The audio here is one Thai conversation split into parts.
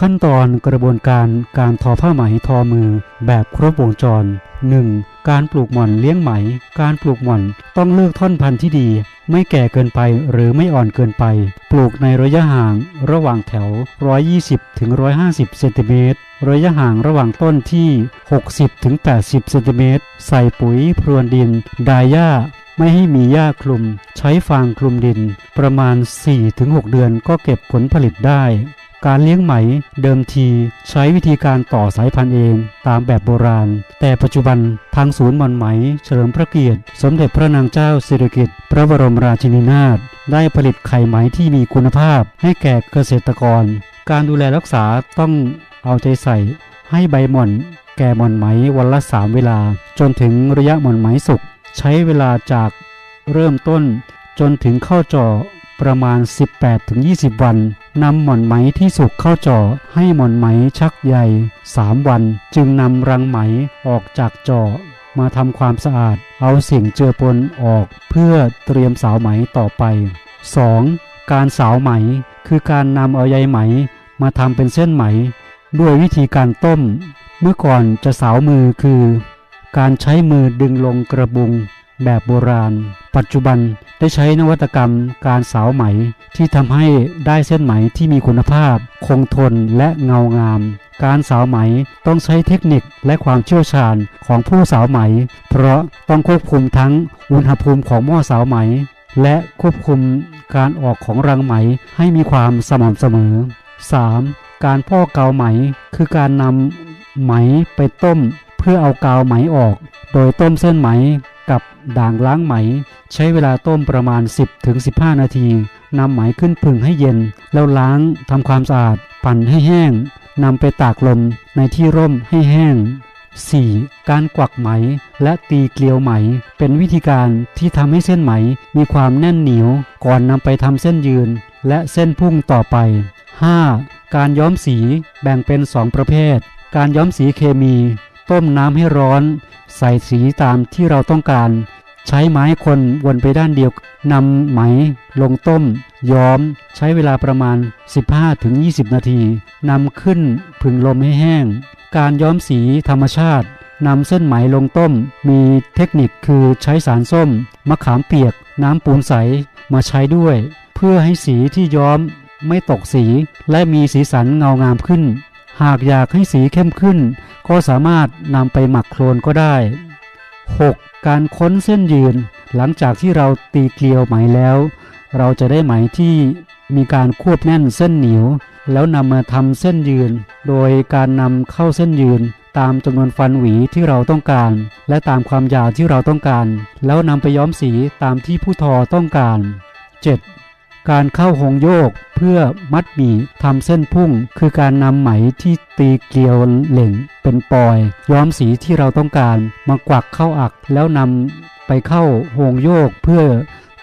ขั้นตอนกระบวนการการทอผ้าไหมทอมือแบบครบวงจร 1. การปลูกหม่อนเลี้ยงไหม การปลูกหม่อนต้องเลือกท่อนพันธุ์ที่ดี ไม่แก่เกินไปหรือไม่อ่อนเกินไป ปลูกในระยะห่างระหว่างแถว 120ถึง150เซนติเมตรระยะห่างระหว่างต้นที่ 60ถึง80เซนติเมตรใส่ปุ๋ยพรวนดิน ดายหญ้าไม่ให้มีหญ้าคลุม ใช้ฟางคลุมดิน ประมาณ 4-6 เดือนก็เก็บผลผลิตได้ การเลี้ยงไหมเดิมทีใช้วิธีการต่อสายพันธุ์เองตามแบบโบราณ แต่ปัจจุบันทางศูนย์หม่อนไหมเฉลิมพระเกียรติ สมเด็จพระนางเจ้าสิริกิติ์พระบรมราชินีนาถได้ผลิตไข่ไหมที่มีคุณภาพให้แก่เกษตรกร การดูแลรักษาต้องเอาใจใส่ ให้ใบหม่อน แก่หม่อนไหมวันละสามเวลา จนถึงระยะหม่อนไหมสุกใช้เวลาจากเริ่มต้นจนถึงเข้าจ่อประมาณ 18-20 วัน นำหม่อนไหมที่สุกเข้าจ่อให้หม่อนไหมชักใหญ่3วันจึงนำรังไหมออกจากจ่อมาทำความสะอาด เอาสิ่งเจือปนออก เพื่อเตรียมสาวไหมต่อไป 2. การสาวไหมคือการนำเอาใยไหมมาทำเป็นเส้นไหม ด้วยวิธีการต้ม เมื่อก่อนจะสาวมือคือ การใช้มือดึงลงกระบุง แบบโบราณ ปัจจุบันได้ใช้นวัตกรรมการสาวไหมที่ทำให้ได้เส้นไหมที่มีคุณภาพ คงทนและเงางาม การสาวไหมต้องใช้เทคนิคและความเชี่ยวชาญของผู้สาวไหม เพราะต้องควบคุมทั้งอุณหภูมิของหม้อสาวไหม และควบคุมการออกของรังไหมให้มีความสม่ำเสมอ 3. การพ่อกเกาไหมคือการนำไหมไปต้ม เพื่อเอากาวไหมออก โดยต้มเส้นไหม กับด่างล้างไหม ใช้เวลาต้มประมาณ 10-15 นาทีนำไหมขึ้นผึ่งให้เย็น แล้วล้างทำความสะอาด ปั่นให้แห้งนำไปตากลมในที่ร่มให้แห้ง 4. การกวักไหมและตีเกลียวไหม เป็นวิธีการที่ทำให้เส้นไหมมีความแน่นเหนียว ก่อนนำไปทำเส้นยืน และเส้นพุ่งต่อไป 5. การย้อมสีแบ่งเป็น 2 ประเภท การย้อมสีเคมี ต้มน้ำให้ร้อน ใส่สีตามที่เราต้องการ ใช้ไม้คนวนไปด้านเดียวนำไหมลงต้ม ย้อม ใช้เวลาประมาณ 15-20 นาทีนำขึ้นผึ่งลมให้แห้ง การย้อมสีธรรมชาตินำเส้นไหมลงต้ม มีเทคนิคคือใช้สารส้ม มะขามเปียก น้ำปูนใส มาใช้ด้วย เพื่อให้สีที่ย้อมไม่ตกสี และมีสีสันเงางามขึ้น หากอยากให้สีเข้มขึ้น ก็สามารถนำไปหมักโคลนก็ได้ 6. การค้นเส้นยืน หลังจากที่เราตีเกลียวไหมแล้ว เราจะได้ไหมที่มีการควบแน่นเส้นเหนียว แล้วนำมาทำเส้นยืน โดยการนำเข้าเส้นยืนตามจำนวนฟันหวีที่เราต้องการ และตามความยาวที่เราต้องการ แล้วนำไปย้อมสีตามที่ผู้ทอต้องการ 7. การเข้าหงโยกเพื่อมัดหมี่ทำเส้นพุ่ง คือการนำไหมที่ตีเกลียวเหล่งเป็นปอย ย้อมสีที่เราต้องการมากวักเข้าอักแล้วนำไปเข้าหงโยกเพื่อ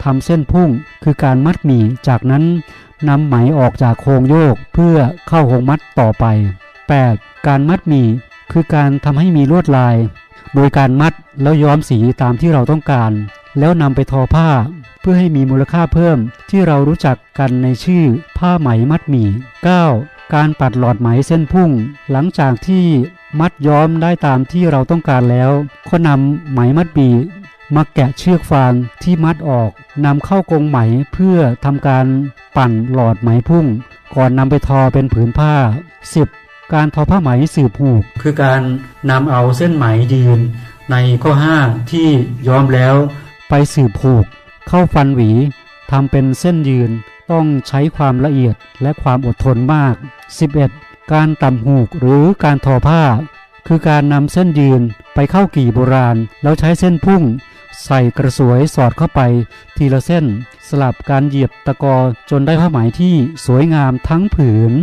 ทำเส้นพุ่ง คือการมัดหมี่จากนั้นนำไหมออกจากโคงโยกเพื่อเข้าหงมัดต่อไป 8. การมัดหมี่คือการทำให้มีลวดลาย โดยการมัดแล้วย้อมสีตามที่เราต้องการ แล้วนำไปทอผ้า เพื่อให้มีมูลค่าเพิ่มที่เรารู้จักกันในชื่อผ้าไหมมัดหมี่ 9. การปัดหลอดไหมเส้นพุ่ง หลังจากที่มัดย้อมได้ตามที่เราต้องการแล้ว ก็นำไหมมัดหมี่มาแกะเชือกฟางที่มัดออกนำเข้ากรงไหมเพื่อทำการปั่นหลอดไหมพุ่ง ก่อนนำไปทอเป็นผืนผ้า 10. การทอผ้าไหมสืบหูก คือการนำเอาเส้นไหมยืนในข้อ5ที่ย้อมแล้ว ไปสืบผูก เข้าฟันหวีทำเป็นเส้นยืนต้องใช้ความละเอียดและความอดทนมาก 11. การต่ำหูกหรือการทอผ้า คือการนำเส้นยืนไปเข้ากี่โบราณ แล้วใช้เส้นพุ่ง ใส่กระสวยสอดเข้าไป ทีละเส้น สลับการเหยียบตะกอจนได้ผ้าไหมที่สวยงามทั้งผืน